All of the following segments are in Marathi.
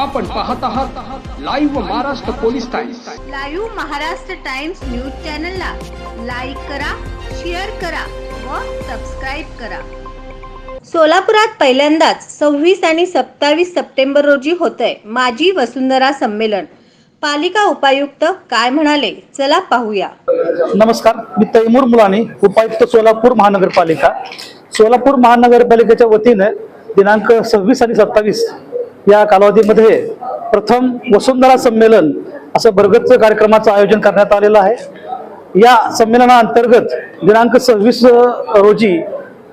आपण पाहत आहात live Maharashtra police times live Maharashtra times news चॅनलला लाईक करा शेअर करा व सबस्क्राईब करा. सोलापुरात पहिल्यांदाच सव्वीस आणि सत्तावीस सप्टेंबर रोजी होतंय माजी वसुंधरा संमेलन. पालिका उपायुक्त काय म्हणाले? चला पाहूया. नमस्कार मी तैमूर मुलानी उपायुक्त सोलापूर महानगरपालिका. सोलापूर महानगरपालिकेच्या वतीने दिनांक सव्वीस आणि सत्तावीस या कालावधीमध्ये प्रथम वसुंधरा संमेलन असं बरगतचं कार्यक्रमाचं आयोजन करण्यात आलेलं आहे. या संमेलनाअंतर्गत दिनांक सव्वीस रोजी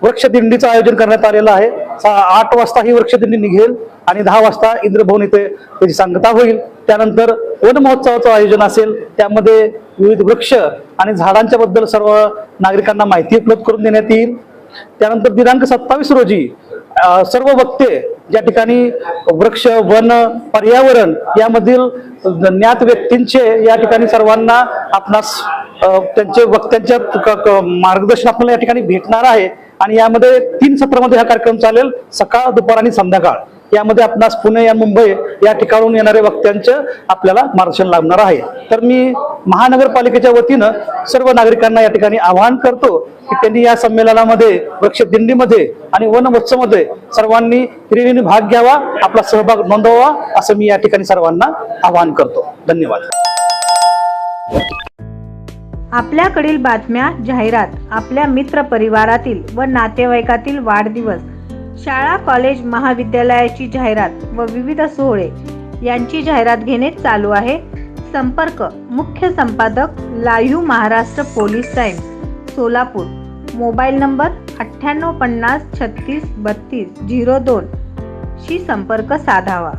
वृक्षदिंडीचं आयोजन करण्यात आलेलं आहे. आठ वाजता ही वृक्षदिंडी निघेल आणि दहा वाजता इंद्रभवन येथे त्याची सांगता होईल. त्यानंतर वन महोत्सवाचं आयोजन असेल. त्यामध्ये विविध वृक्ष आणि झाडांच्या बद्दल सर्व नागरिकांना माहिती उपलब्ध करून देण्यात येईल. त्यानंतर दिनांक सत्तावीस रोजी सर्व वक्ते ज्या ठिकाणी वृक्ष वन पर्यावरण यामधील ज्ञात व्यक्तींचे या ठिकाणी सर्वांना आपणास त्यांचे वक्त्यांच्या क- क- मार्गदर्शन आपल्याला या ठिकाणी भेटणार आहे. आणि यामध्ये तीन सत्रामध्ये हा कार्यक्रम चालेल सकाळ दुपार आणि संध्याकाळ. यामध्ये आपणास पुणे या मुंबई या ठिकाणून येणारे वक्त्यांचे आपल्याला मार्गदर्शन लाभणार आहे. तर मी महानगरपालिकेच्या वतीनं सर्व नागरिकांना या ठिकाणी आवाहन करतो की त्यांनी या संमेलनामध्ये वृक्षदिंडीमध्ये आणि वन महोत्सवमध्ये सर्वांनी त्रिवेणी भाग घ्यावा आपला सहभाग नोंदवावा असं मी या ठिकाणी सर्वांना आवाहन करतो. धन्यवाद. आपल्याकडील बातम्या जाहिरात आपल्या मित्र परिवारातील व नातेवाईकातील वाढदिवस शाळा कॉलेज महाविद्यालयाची जाहिरात व विविध सोहळे यांची जाहिरात घेणे चालू आहे. संपर्क मुख्य संपादक live Maharashtra police time Solapur. Mobile number अठ्ठ्याण्णव पन्नास छत्तीस बत्तीस झिरो दोन शी संपर्क साधावा.